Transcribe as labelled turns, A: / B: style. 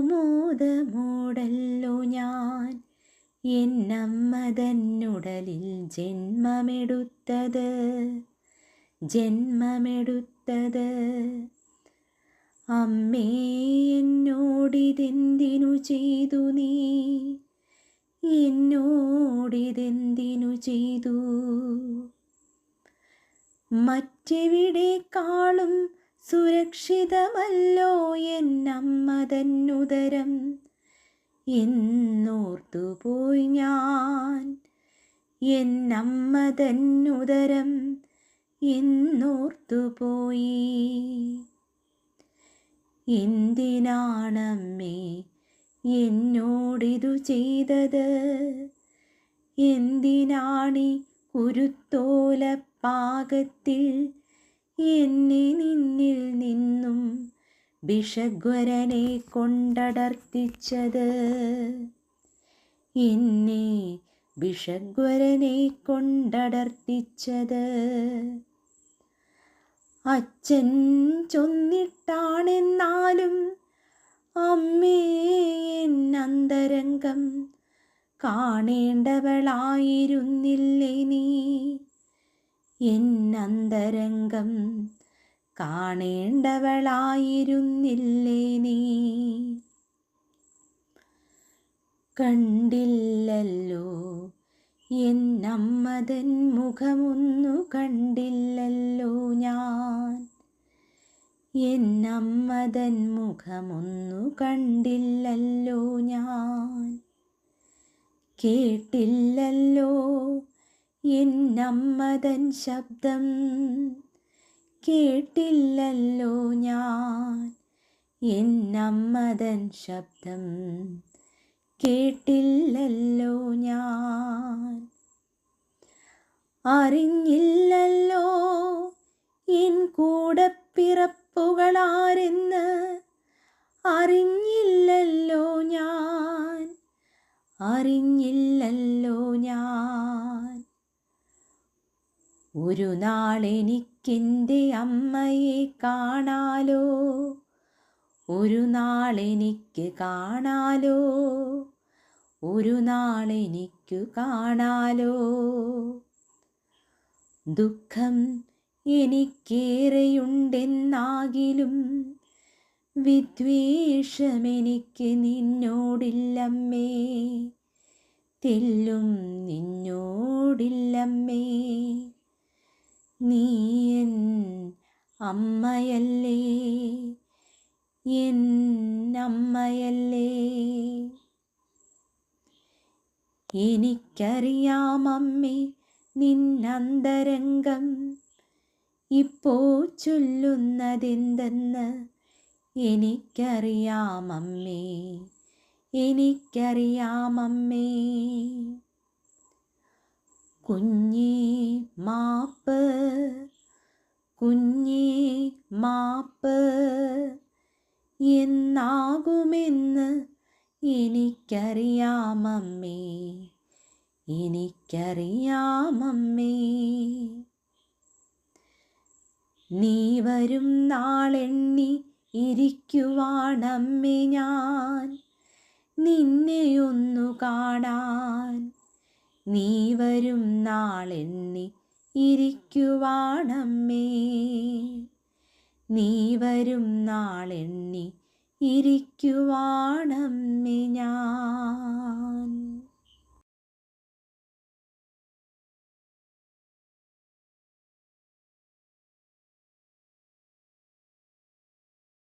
A: മോദമോടല്ലോ ഞാൻ. എന്നമ്മതന്നുടലിൽ ജന്മമെടുത്തത്. ജന്മമെടുത്തത്. അമ്മേ എന്നോടിതെന്തിനു ചെയ്തു നീ? എന്നോടിതെന്തിനു ചെയ്തു? മറ്റെവിടേക്കാളും സുരക്ഷിതമല്ലോ എന്നമ്മതന്നുദരം എന്നോർത്തുപോയി ഞാൻ. എന്നമ്മതന്നുദരം എന്നോർത്തുപോയി. എന്തിനാണമ്മേ എന്നോടിതു ചെയ്തത്? എന്തിനാണി കുരുത്തോല പാകത്തിൽ എന്നെ നിന്നിൽ നിന്നും വിഷഗ്വരനെ കൊണ്ടടർത്തിച്ചത്. എന്നെ വിഷഗ്വരനെ കൊണ്ടടർത്തിച്ചത്. അച്ഛൻ ചൊന്നിട്ടാണെന്നാലും അമ്മേ എന്നന്തരംഗം കാണേണ്ടവളായിരുന്നില്ലേ നീ? എന്നന്തരംഗം കാണേണ്ടവളായിരുന്നില്ലേ നീ? കണ്ടില്ലല്ലോ എന്നമ്മതൻ മുഖമൊന്നു കണ്ടില്ലല്ലോ ഞാൻ. എന്നമ്മതൻ മുഖമൊന്നു കണ്ടില്ലല്ലോ ഞാൻ. കേട്ടില്ലല്ലോ എന്നമ്മതൻ ശബ്ദം കേട്ടില്ലല്ലോ ഞാൻ. എന്നമ്മതൻ ശബ്ദം കേട്ടില്ലല്ലോ ഞാൻ. അറിഞ്ഞില്ലല്ലോ എൻ കൂടെ പിറപ്പുകളാരെന്ന് അറിഞ്ഞില്ലല്ലോ ഞാൻ. അറിഞ്ഞില്ലല്ലോ ഞാൻ. ഒരു നാളെനിക്കെന്റെ അമ്മയെ കാണാലോ? ഒരു നാളെനിക്ക് കാണാലോ? ഒരു നാളെനിക്കു കാണാലോ? ദുഃഖം എനിക്കേറെയുണ്ടെന്നാകിലും വിദ്വേഷമെനിക്ക് നിന്നോടില്ലമ്മേ. തെല്ലും നിന്നോടില്ലമ്മേ. നീ എൻ അമ്മയല്ലേ? എൻ അമ്മയല്ലേ? എനിക്കറിയാമമ്മേ നിന്നന്തരംഗം ഇപ്പോ ചൊല്ലുന്നതെന്തെന്ന് എനിക്കറിയാമമ്മേ എനിക്കറിയാമമ്മേ കുഞ്ഞേ മാപ്പ് കുഞ്ഞേ മാപ്പ് എന്നാകുമെന്ന് എനിക്കറിയാമമ്മേ എനിക്കറിയാമമ്മേ. നീ വരും നാളെണ്ണി ഇരിക്കുവാണമ്മേ ഞാൻ നിന്നെയൊന്നു കാണാൻ നീ വരും നാളെണ്ണി ഇരിക്കുവാണമ്മേ. നീ വരും നാളെണ്ണി ഇരിക്കുവാണമ്മേ ഞാൻ.